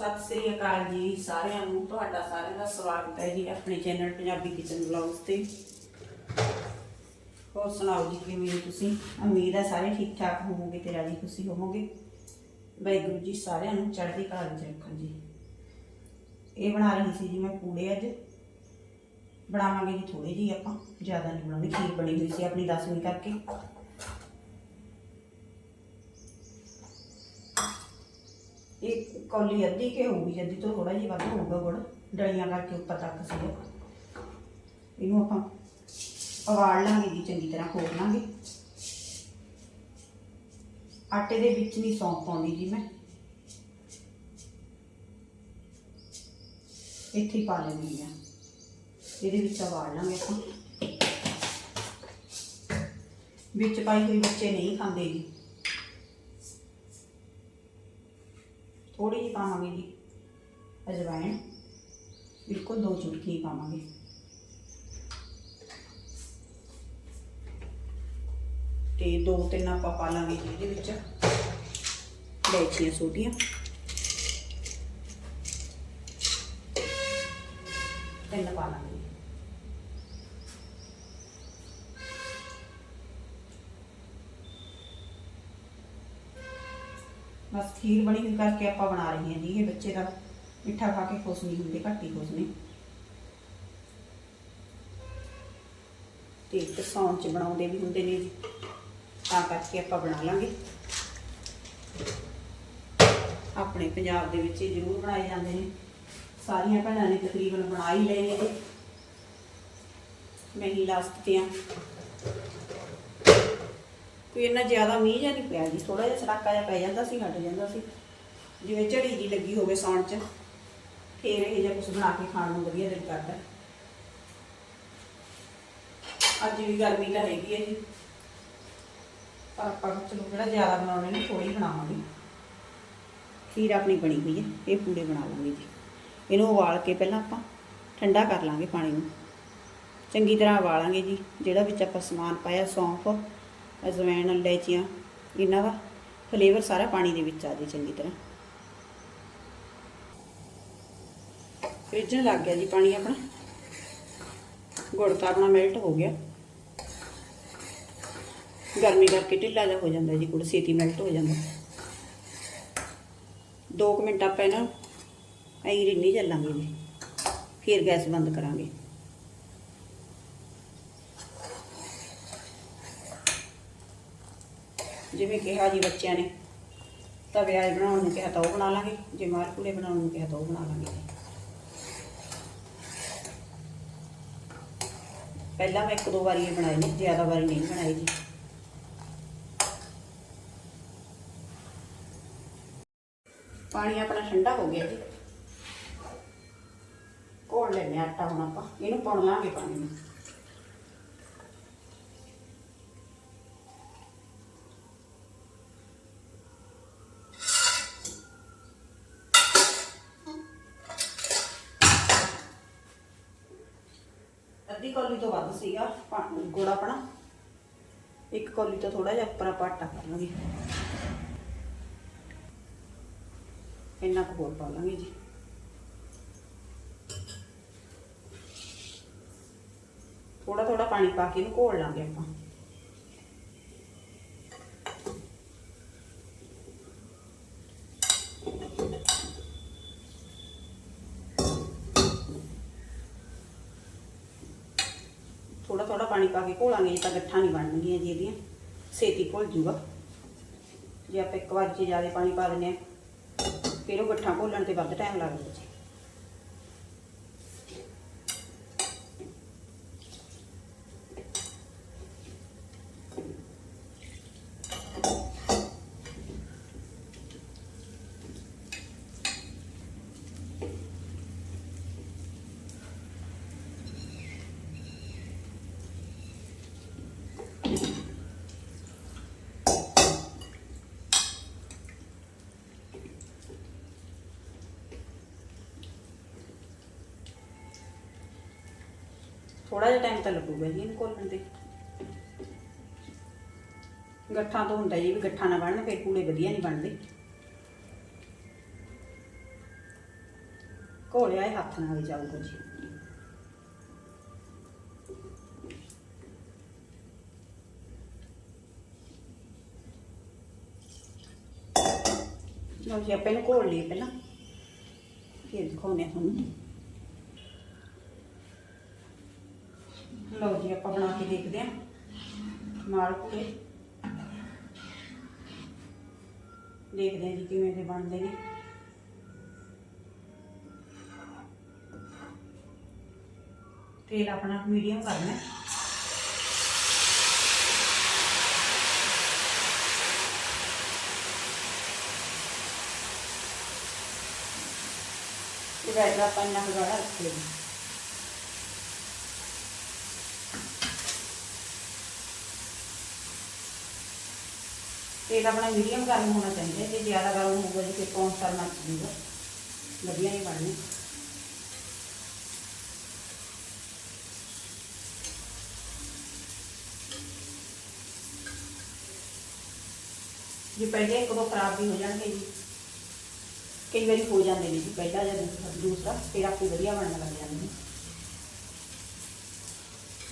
ਸਤਿ ਸ੍ਰੀ ਅਕਾਲ ਜੀ ਸਾਰਿਆਂ ਨੂੰ। ਤੁਹਾਡਾ ਸਾਰਿਆਂ ਦਾ ਸਵਾਗਤ ਹੈ ਜੀ ਆਪਣੇ ਚੈਨਲ ਪੰਜਾਬੀ ਕਿਚਨ ਵਲੌਗਸ ਤੇ। ਹੋਰ ਸੁਣਾਓ ਜੀ, ਕਿਵੇਂ ਹੋ ਤੁਸੀਂ? ਉਮੀਦ ਹੈ ਸਾਰੇ ਠੀਕ ਠਾਕ ਹੋਵੋਗੇ ਤੇ ਰਾਜੀ ਖੁਸ਼ੀ ਹੋਵੋਗੇ। ਵਾਹਿਗੁਰੂ ਜੀ ਸਾਰਿਆਂ ਨੂੰ ਚੜ੍ਹਦੀ ਕਲਾ ਵਿੱਚ ਰੱਖਣ ਜੀ। ਇਹ ਬਣਾ ਰਹੀ ਸੀ ਜੀ ਮੈਂ ਪੂੜੇ ਅੱਜ। ਬਣਾਵਾਂਗੇ ਜੀ ਥੋੜੇ ਜੀ ਆਪਾਂ, ਜ਼ਿਆਦਾ ਨਹੀਂ ਬਣਾਉਣੀ, ਖੀਰ ਬਣੀ ਹੋਈ ਸੀ ਆਪਣੀ 10ਵੀਂ ਕਰਕੇ। ਇਹ ਕੌਲੀ ਅੱਧੀ ਕੇ ਹੋਊਗੀ ਅੱਧੀ ਤੋਂ ਥੋੜਾ ਜਿਹਾ ਵੱਧ ਹੋਊਗਾ ਗੁੜ, ਡਲੀਆਂ ਕਰਕੇ ਉੱਪਰ ਤੱਕ ਸੀ ਇਹਨੂੰ ਆਪਾਂ ਉਬਾਲ ਲਾਂਗੇ ਜੀ, ਚੰਗੀ ਤਰ੍ਹਾਂ ਖੋਲ ਲਾਂਗੇ। ਆਟੇ ਦੇ ਵਿੱਚ ਨਹੀਂ ਸੌਂਫ ਪਾਉਂਦੀ ਜੀ ਮੈਂ। ਇੱਥੇ ਪਾ ਲੈਂਦੀ ਆ ਇਹਦੇ ਵਿੱਚ ਉਬਾਲ ਲਾਂਗੇ ਆਪਾਂ। ਵਿੱਚ ਪਾਈ ਹੋਈ ਬੱਚੇ ਨਹੀਂ ਖਾਂਦੇ ਜੀ। ਥੋੜੀ ਜਿਹੀ ਪਾਵਾਂਗੇ ਜੀ। ਅਜਵਾਇਣ, ਬਿਲਕੁਲ ਦੋ ਚੁਟਕੀ ਪਾਵਾਂਗੇ। ਤੇ ਦੋ ਤਿੰਨ ਆਪਾਂ ਪਾ ਲਾਂਗੇ ਜੀ ਇਹਦੇ ਵਿੱਚ। ਲੈਚੀਆਂ ਛੋਟੀਆਂ ਤਿੰਨ ਪਾ ਲਾਂਗੇ। ਬਸ ਖੀਰ ਬਣੀ ਹੋਈ ਕਰਕੇ ਆਪਾਂ ਬਣਾ ਰਹੇ ਹਾਂ ਜੀ, ਇਹ ਬੱਚੇ ਦਾ ਮਿੱਠਾ ਖਾ ਕੇ ਖੁਸ਼ ਨਹੀਂ ਹੁੰਦੇ, ਘੱਟ ਹੀ ਖੁਸ਼ ਨੇ। ਤੇ ਇੱਕ ਚ ਬਣਾਉਂਦੇ ਵੀ ਹੁੰਦੇ ਨੇ ਜੀ। ਤਾਂ ਕਰਕੇ ਆਪਾਂ ਬਣਾ ਲਾਂਗੇ। ਆਪਣੇ ਪੰਜਾਬ ਦੇ ਵਿੱਚ ਜ਼ਰੂਰ ਬਣਾਏ ਜਾਂਦੇ ਨੇ। ਸਾਰੀਆਂ ਭੈਣਾਂ ਨੇ ਤਕਰੀਬਨ ਬਣਾ ਹੀ ਲਏ ਨੇ ਮੈਂ ਹੀ ਲਾਸਟ ਤੇ ਆ ਕੋਈ ਇੰਨਾ ਜ਼ਿਆਦਾ ਮੀਂਹ ਜਾਂ ਨਹੀਂ ਪਿਆ ਜੀ ਥੋੜਾ ਜਿਹਾ ਸੜਾਕਾ ਜਿਹਾ ਪੈ ਜਾਂਦਾ ਸੀ, ਹਟ ਜਾਂਦਾ ਸੀ। ਜਿਵੇਂ ਝੜੀ ਜੀ ਲੱਗੀ ਹੋਵੇ ਸੌਣ ਚ, ਫੇਰ ਇਹ ਜਿਹਾ ਕੁਝ ਬਣਾ ਕੇ ਖਾਣ ਨੂੰ ਵਧੀਆ ਦਿਲ ਕਰਦਾ। ਅੱਜ ਵੀ ਗਰਮੀ ਤਾਂ ਹੈਗੀ ਹੈ ਜੀ। ਪਰ ਆਪਾਂ ਚਲੋ ਜਿਹੜਾ ਜ਼ਿਆਦਾ ਬਣਾਉਣੇ ਨੇ ਥੋੜੀ ਬਣਾਵਾਂਗੇ। ਖੀਰ ਆਪਣੀ ਬਣੀ ਹੋਈ ਹੈ ਇਹ ਪੂੜੇ ਬਣਾ ਲਾਂਗੇ ਜੀ। ਇਹਨੂੰ ਉਬਾਲ ਕੇ ਪਹਿਲਾਂ ਆਪਾਂ ਠੰਡਾ ਕਰ ਲਾਂਗੇ ਪਾਣੀ ਨੂੰ। ਚੰਗੀ ਤਰ੍ਹਾਂ ਉਬਾਲਾਂਗੇ ਜੀ, ਜਿਹੜਾ ਵਿੱਚ ਆਪਾਂ ਸਮਾਨ ਪਾਇਆ, ਸੌਂਫ ਅਜਵਾਇਣ ਇਲਾਇਚੀਆਂ ਇਹਨਾਂ ਦਾ ਫਲੇਵਰ ਸਾਰਾ ਪਾਣੀ ਦੇ ਵਿੱਚ ਆ ਜੇ ਚੰਗੀ ਤਰ੍ਹਾਂ। ਰਿੱਝਣ ਲੱਗ ਗਿਆ ਜੀ ਪਾਣੀ ਆਪਣਾ। ਗੁੜ ਤਾਂ ਆਪਣਾ ਮੈਲਟ ਹੋ ਗਿਆ। ਗਰਮੀ ਕਰਕੇ ਢਿੱਲਾ ਜਿਹਾ ਹੋ ਜਾਂਦਾ ਜੀ, ਗੁੜ ਛੇਤੀ ਮੈਲਟ ਹੋ ਜਾਂਦਾ। 2 ਮਿੰਟ ਆਪਾਂ ਇਹਨਾਂ ਐਂ ਰਿੰਨੀ ਚੱਲਾਂਗੇ ਜੀ। ਫਿਰ ਗੈਸ ਬੰਦ ਕਰਾਂਗੇ। ਜਿਵੇਂ ਕਿਹਾ ਜੀ ਬੱਚਿਆਂ ਨੇ ਤਵੇ ਆਏ ਬਣਾਉਣ ਨੂੰ ਕਿਹਾ ਤਾਂ ਉਹ ਬਣਾ ਲਾਂਗੇ, ਜੇ ਮਾਰ ਬਣਾਉਣ ਨੂੰ ਕਿਹਾ ਤਾਂ ਉਹ ਬਣਾ ਲਾਂਗੇ। ਪਹਿਲਾਂ ਮੈਂ ਇੱਕ ਦੋ ਵਾਰੀ ਇਹ ਬਣਾਈ ਨੇ, ਜ਼ਿਆਦਾ ਵਾਰੀ ਨਹੀਂ ਬਣਾਈ ਜੀ। ਪਾਣੀ ਆਪਣਾ ਠੰਡਾ ਹੋ ਗਿਆ ਜੀ। ਘੋਲ ਲੈਣੇ ਆਟਾ ਹੁਣ ਆਪਾਂ, ਇਹਨੂੰ ਪਾਉਣ ਲਾਂਗੇ ਪਾਣੀ ਨੂੰ। ਅੱਧੀ ਕੌਲੀ ਤੋਂ ਵੱਧ ਸੀਗਾ, ਪਾ- ਗੁੜ ਆਪਣਾ ਇੱਕ ਕੌਲੀ ਤੋਂ ਥੋੜਾ ਜਿਹਾ ਉੱਪਰ ਆਪਾਂ ਆਟਾ ਪਾ ਲਾਂਗੇ। ਇੰਨਾ ਕੁ ਹੋਰ ਪਾ ਲਾਂਗੇ ਜੀ। ਥੋੜਾ ਥੋੜਾ ਪਾਣੀ ਪਾ ਕੇ ਇਹਨੂੰ ਘੋਲ ਲਾਂਗੇ ਆਪਾਂ ਥੋੜਾ ਥੋੜਾ ਪਾਣੀ ਪਾ ਕੇ ਘੋਲਾਂਗੇ ਤਾਂ ਗੱਠਾਂ ਨਹੀਂ ਬਣਨਗੀਆਂ ਜੀ ਇਹਦੀਆਂ। ਛੇਤੀ ਘੁਲ ਜੂਗਾ। ਜੇ ਆਪਾਂ ਇੱਕ ਵਾਰ ਜੇ ਜ਼ਿਆਦਾ ਪਾਣੀ ਪਾ ਦਿੰਦੇ ਆ ਫਿਰ ਉਹ ਗੱਠਾਂ ਘੋਲਣ ਤੇ ਵੱਧ ਟਾਈਮ ਲੱਗਦਾ ਜੀ। ਥੋੜਾ ਜਿਹਾ ਟਾਈਮ ਤਾਂ ਲੱਗੂਗਾ ਜੀ ਇਹਨੂੰ ਘੋਲਣ ਤੇ। ਗੱਠਾਂ ਤੋਂ ਹੁੰਦਾ ਜੀ ਵੀ ਗੱਠਾਂ ਨਾ ਬਣਨ, ਫਿਰ ਪੂੜੇ ਵਧੀਆ ਨਹੀਂ ਬਣਦੇ। ਘੋਲਿਆ ਇਹ ਹੱਥ ਨਾਲ ਹੀ ਜਾਊਗਾ ਜੀ। ਲਓ ਜੀ, ਆਪਾਂ ਇਹਨੂੰ ਘੋਲ ਲਈਏ ਪਹਿਲਾਂ। ਫਿਰ ਦਿਖਾਉਂਦੇ ਹਾਂ ਤੁਹਾਨੂੰ ਲਓ ਜੀ ਆਪਾਂ ਬਣਾ ਕੇ ਦੇਖਦੇ ਹਾਂ। ਮਾਲ ਪੂਰੇ ਦੇਖਦੇ ਹਾਂ ਜੀ ਕਿਵੇਂ ਦੇ ਬਣਦੇ ਨੇ। ਤੇਲ ਆਪਣਾ ਮੀਡੀਅਮ ਕਰਨਾ ਹੈ। ਤੇ ਵੈਸੇ ਆਪਾਂ ਇੰਨਾ ਕੁ ਗਾੜਾ ਰੱਖ ਲਈਏ ਤੇਲ ਆਪਣਾ ਮੀਡੀਅਮ ਗਰਮ ਹੋਣਾ ਚਾਹੀਦਾ ਜੇ ਜ਼ਿਆਦਾ ਗਰਮ ਹੋਊਗਾ ਜੀ, ਫਿਰ ਕੌਣ ਸਰ ਮੱਚ ਜੂਗਾ। ਵਧੀਆ ਨਹੀਂ ਬਣਨੀ। ਜੀ ਪਹਿਲੇ ਇੱਕ ਦੋ ਖਰਾਬ ਵੀ ਹੋ ਜਾਣਗੇ ਜੀ, ਕਈ ਵਾਰੀ ਹੋ ਜਾਂਦੇ ਨੇ ਜੀ, ਪਹਿਲਾ ਜਾਂ ਦੂਸਰਾ- ਦੂਸਰਾ, ਫਿਰ ਆਪੇ ਵਧੀਆ ਬਣਨ ਲੱਗ ਜਾਂਦੇ ਨੇ।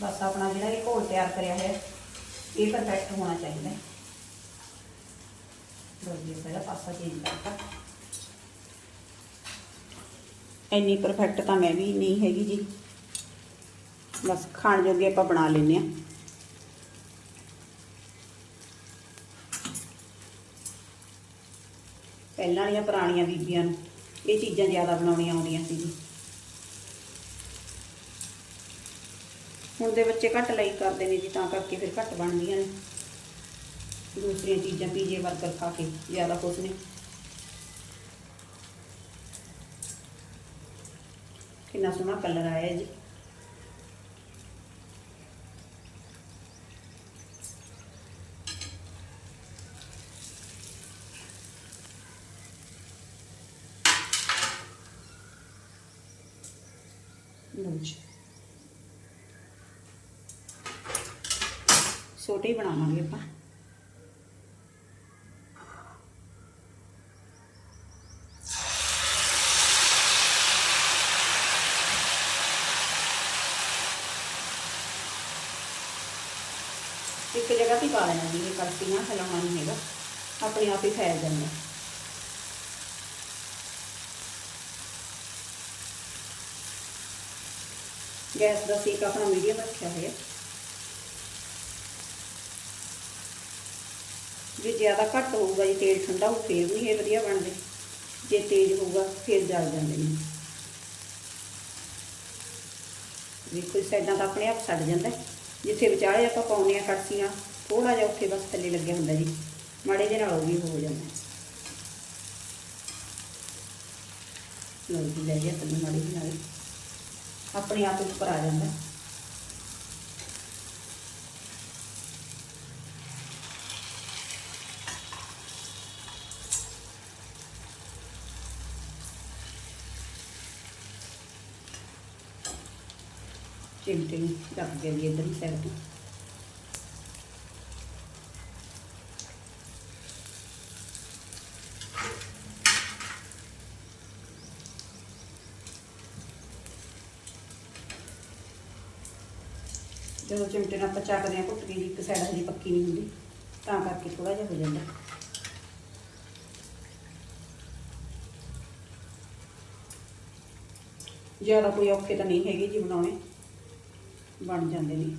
ਬਸ ਆਪਣਾ ਜਿਹੜਾ ਇਹ ਘੋਲ ਤਿਆਰ ਕਰਿਆ ਹੈ ਇਹ ਪਰਫੈਕਟ ਹੋਣਾ ਚਾਹੀਦਾ ਹੈ ਲੋ ਜੀ ਪਹਿਲਾ ਪਾਸਾ ਚੇਂਜ ਕਰਤਾ। ਇੰਨੀ ਪਰਫੈਕਟ ਤਾਂ ਮੈਂ ਵੀ ਨਹੀਂ ਹੈਗੀ ਜੀ। ਬਸ ਖਾਣ ਜੋਗੇ ਆਪਾਂ ਬਣਾ ਲੈਂਦੇ ਆ ਪਹਿਲਾਂ ਵਾਲੀਆਂ ਪੁਰਾਣੀਆਂ ਬੀਬੀਆਂ ਨੂੰ ਇਹ ਚੀਜ਼ਾਂ ਜ਼ਿਆਦਾ ਬਣਾਉਣੀਆਂ ਆਉਂਦੀਆਂ ਸੀ ਜੀ। ਹੁਣ ਦੇ ਬੱਚੇ ਘੱਟ ਲਾਈਕ ਕਰਦੇ ਨੇ ਜੀ, ਤਾਂ ਕਰਕੇ ਫਿਰ ਘੱਟ ਬਣਦੀਆਂ ਨੇ। ਦੂਸਰੀਆਂ ਚੀਜ਼ਾਂ ਪੀਜੇ ਵਰਕਰ ਖਾ ਕੇ, ਜ਼ਿਆਦਾ ਖੁਸ਼ ਨੇ। ਕਿੰਨਾ ਸੋਹਣਾ ਕਲਰ ਆਇਆ ਜੀ। ਲਓ ਛੋਟੇ ਹੀ ਬਣਾਵਾਂਗੇ ਆਪਾਂ ਇੱਕ ਜਗ੍ਹਾ ਤੇ ਪਾ ਲੈਣਾ ਜੀ ਹਿਲਾਉਣਾ ਨਹੀਂ ਹੈਗਾ। ਆਪਣੇ ਆਪ ਹੀ ਫੈਲ ਜਾਂਦਾ ਗੈਸ ਦਾ ਸੇਕ ਆਪਣਾ ਮੀਡੀਅਮ ਰੱਖਿਆ ਹੋਇਆ। ਜੇ ਜ਼ਿਆਦਾ ਘੱਟ ਹੋਊਗਾ, ਜੇ ਤੇਲ ਠੰਡਾ ਹੋ ਫੇਰ ਨਹੀਂ ਇਹ ਵਧੀਆ ਬਣਦੇ ਜੇ। ਤੇਜ਼ ਹੋਊਗਾ, ਫੇਰ ਜਲ ਜਾਂਦੇ ਨੇ। ਦੇਖੋ ਸਾਈਡਾਂ ਤਾਂ ਆਪਣੇ ਆਪ ਛੱਡ ਜਾਂਦਾ। ਜਿੱਥੇ ਵਿਚਾਲੇ ਆਪਾਂ ਪਾਉਨੇ ਆ ਕੜਛੀਆਂ ਥੋੜਾ ਜਿਹਾ ਉੱਥੇ ਬਸ ਥੱਲੇ ਲੱਗਿਆ ਹੁੰਦਾ ਜੀ ਮਾੜੇ ਜਿਹੇ ਨਾਲ ਉਹ ਵੀ ਹੋ ਜਾਂਦਾ ਹੈ। ਜੀ, ਲੈ ਗਿਆ ਥੱਲੇ ਮਾੜੇ ਜਿਹੇ ਨਾਲ ਆਪਣੇ ਆਪ ਉੱਪਰ ਆ ਜਾਂਦਾ ਹੈ। ਚਿਮਟੇ ਨੂੰ ਰੱਖ ਦੇ ਜੀ ਇੱਧਰ ਹੀ ਸਾਈਡ ਤੇ ਜਦੋਂ ਚਿਮਟੇ ਨਾਲ ਆਪਾਂ ਚੱਕਦੇ ਹਾਂ ਘੁੱਟ ਕੇ ਜੀ ਇੱਕ ਸਾਈਡ ਹਜੇ ਪੱਕੀ ਨਹੀਂ ਹੁੰਦੀ, ਤਾਂ ਕਰਕੇ ਥੋੜਾ ਜਿਹਾ ਹੋ ਜਾਂਦਾ। ਜ਼ਿਆਦਾ ਕੋਈ ਔਖੇ ਤਾਂ ਨਹੀਂ ਹੈਗੇ ਜੀ ਬਣਾਉਣੇ, ਬਣ ਜਾਂਦੇ ਨੇ।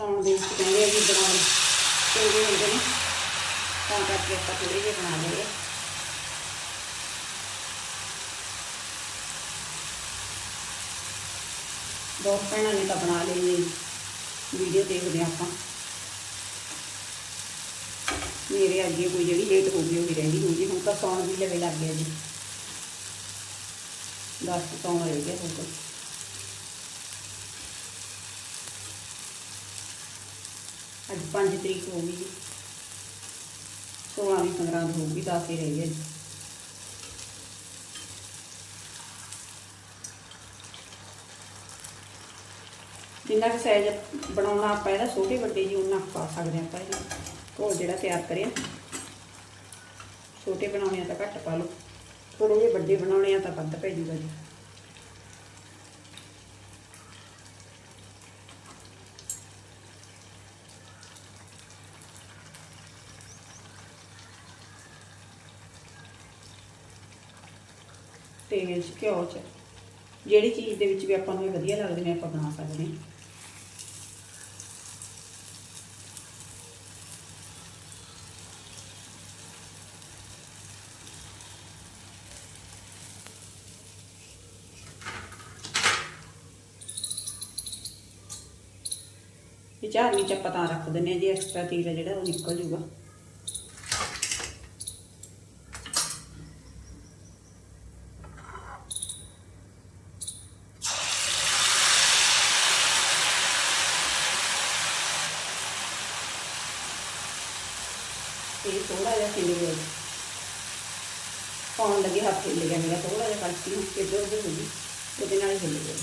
ਸੌਣ ਦੇ ਵਿੱਚ ਕਹਿੰਦੇ ਆ ਜੀ ਬਣਾਉਣ ਚੰਗੇ ਹੁੰਦੇ ਨੇ ਤਾਂ ਕਰਕੇ ਆਪਾਂ ਥੋੜੇ ਜਿਹੇ ਬਣਾ ਲਏ ਬਹੁਤ ਭੈਣਾਂ ਨੇ ਤਾਂ ਬਣਾ ਲਏ ਵੀਡੀਓ ਦੇਖਦੇ ਆਪਾਂ। ਮੇਰੇ ਅੱਗੇ ਕੋਈ ਜਿਹੜੀ ਲੇਟ ਹੋ ਗਈ ਉਹ ਵੀ ਰਹਿੰਦੀ ਹੋਊਗੀ। ਹੁਣ ਤਾਂ ਸੌਣ ਵੀ ਲਵੇ ਲੱਗ ਗਿਆ ਜੀ। ਦਸ ਕੁ ਸੌਣ ਰਹਿ ਗਿਆ ਹੁਣ ਤਾਂ। 5 ਤਰੀਕ ਹੋ ਗਈ। ਜੀ 16ਵੀਂ ਸੰਗਰਾਂਦ ਗਈ 10 ਹੀ ਰਹਿ ਗਏ ਜੀ। ਜਿੰਨਾ ਕੁ ਸਾਈਜ਼ ਬਣਾਉਣਾ ਆਪਾਂ ਇਹਦਾ, ਛੋਟੇ ਵੱਡੇ ਜੀ ਉਹਨਾਂ ਪਾ ਸਕਦੇ ਆਪਾਂ ਇਹ ਘੋਲ ਜਿਹੜਾ ਤਿਆਰ ਕਰਿਆ। ਛੋਟੇ ਬਣਾਉਣੇ ਆ ਤਾਂ ਘੱਟ ਪਾ ਲਓ। ਥੋੜੇ ਜਿਹੇ ਵੱਡੇ ਬਣਾਉਣੇ ਆ ਤਾਂ ਵੱਧ ਪੈ ਜੂਗਾ ਜੀ। ਤੇਲ 'ਚ, ਘਿਓ 'ਚ। ਜਿਹੜੀ ਚੀਜ਼ ਦੇ ਵਿੱਚ ਵੀ ਆਪਾਂ ਨੂੰ ਇਹ ਵਧੀਆ ਲੱਗਦੇ ਨੇ, ਆਪਾਂ ਬਣਾ ਸਕਦੇ ਹਾਂ। ਇਹ ਝਾਰਨੀ ਚ ਆਪਾਂ ਤਾਂ ਰੱਖ ਦਿੰਦੇ ਆ ਜੀ ਐਕਸਟਰਾ ਤੇਲ ਆ ਜਿਹੜਾ, ਉਹ ਨਿਕਲ ਜੂਗਾ। ਇਹ ਥੋੜਾ ਜਿਹਾ ਖਿਲ ਗਿਆ। ਪਾਉਣ ਲੱਗੇ ਹੱਥ ਹਿੱਲ ਗਿਆ। ਮੇਰਾ ਥੋੜਾ ਜਿਹਾ ਕੜਛੀ ਨੂੰ ਇੱਧਰ ਉੱਧਰ ਹੋ ਗਈ। ਉਹਦੇ ਨਾਲ ਹੀ ਹਿੱਲ ਗਿਆ।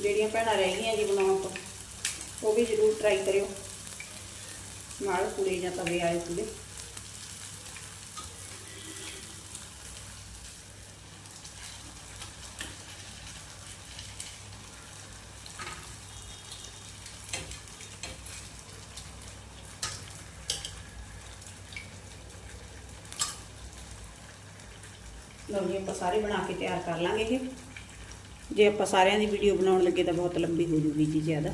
ਜਿਹੜੀਆਂ ਭੈਣਾਂ ਰਹਿ ਗਈਆਂ ਜੀ ਬਣਾਉਣ ਤੋਂ, ਉਹ ਵੀ ਜ਼ਰੂਰ ਟਰਾਈ ਕਰਿਓ। ਨਾਲ ਪੂਰੇ ਜਾਂ ਤਵੇ ਆਏ ਪੂਰੇ ਲਓ ਜੀ, ਆਪਾਂ ਸਾਰੇ ਬਣਾ ਕੇ ਤਿਆਰ ਕਰ ਲਾਂਗੇ ਇਹ ਜੇ ਆਪਾਂ ਸਾਰਿਆਂ ਦੀ ਵੀਡੀਓ ਬਣਾਉਣ ਲੱਗੇ ਤਾਂ ਬਹੁਤ ਲੰਬੀ ਹੋ ਜੂਗੀ ਜੀ ਜ਼ਿਆਦਾ।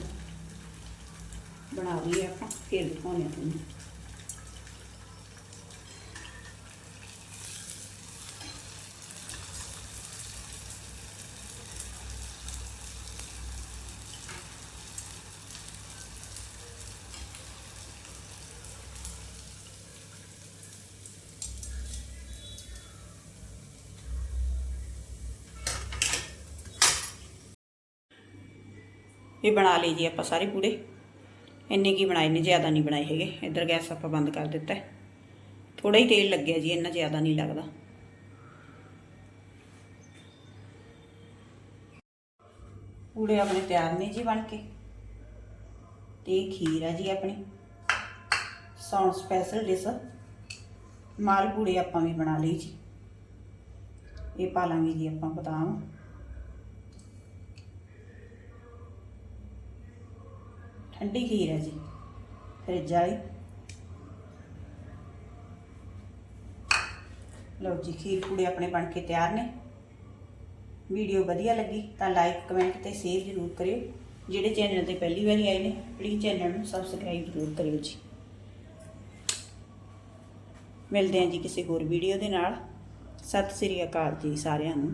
ਬਣਾ ਲਈਏ ਆਪਾਂ, ਫਿਰ ਦਿਖਾਉਂਦੇ ਹਾਂ ਤੁਹਾਨੂੰ। ਵੀ ਬਣਾ ਲਈ ਜੀ ਆਪਾਂ ਸਾਰੇ ਪੂੜੇ। ਇੰਨੇ ਕੀ ਬਣਾਏ ਨੇ, ਜ਼ਿਆਦਾ ਨਹੀਂ ਬਣਾਏ ਹੈਗੇ। ਇੱਧਰ ਗੈਸ ਆਪਾਂ ਬੰਦ ਕਰ ਦਿੱਤਾ ਹੈ। ਥੋੜਾ ਹੀ ਤੇਲ ਲੱਗਿਆ ਜੀ, ਇੰਨਾ ਜ਼ਿਆਦਾ ਨਹੀਂ ਲੱਗਦਾ। ਪੂੜੇ ਆਪਣੇ ਤਿਆਰ ਨੇ ਜੀ ਬਣ ਕੇ। ਤੇ ਖੀਰ ਆ ਜੀ ਆਪਣੀ। ਸੌਣ ਸਪੈਸ਼ਲ ਡਿਸ਼ ਮਾਲ ਪੂੜੇ ਆਪਾਂ ਵੀ ਬਣਾ ਲਈ ਜੀ। ਇਹ ਪਾ ਲਾਂਗੇ ਜੀ ਆਪਾਂ ਬਦਾਮ। ਠੰਡੀ ਖੀਰ ਹੈ ਜੀ, ਫਰਿੱਜ ਵਾਲੀ। ਲਓ ਜੀ, ਖੀਰ ਪੂੜੇ ਆਪਣੇ ਬਣ ਕੇ ਤਿਆਰ ਨੇ। ਵੀਡੀਓ ਵਧੀਆ ਲੱਗੀ ਤਾਂ ਲਾਈਕ, ਕਮੈਂਟ ਤੇ ਸ਼ੇਅਰ ਜ਼ਰੂਰ ਕਰਿਓ। ਜਿਹੜੇ ਚੈਨਲ ਤੇ ਪਹਿਲੀ ਵਾਰੀ ਆਏ ਨੇ ਪਲੀਜ਼ ਚੈਨਲ ਨੂੰ ਸਬਸਕ੍ਰਾਈਬ ਜ਼ਰੂਰ ਕਰਿਓ ਜੀ। ਮਿਲਦੇ ਹਾਂ ਜੀ ਕਿਸੇ ਹੋਰ ਵੀਡੀਓ ਦੇ ਨਾਲ। ਸਤਿ ਸ੍ਰੀ ਅਕਾਲ ਜੀ ਸਾਰਿਆਂ ਨੂੰ।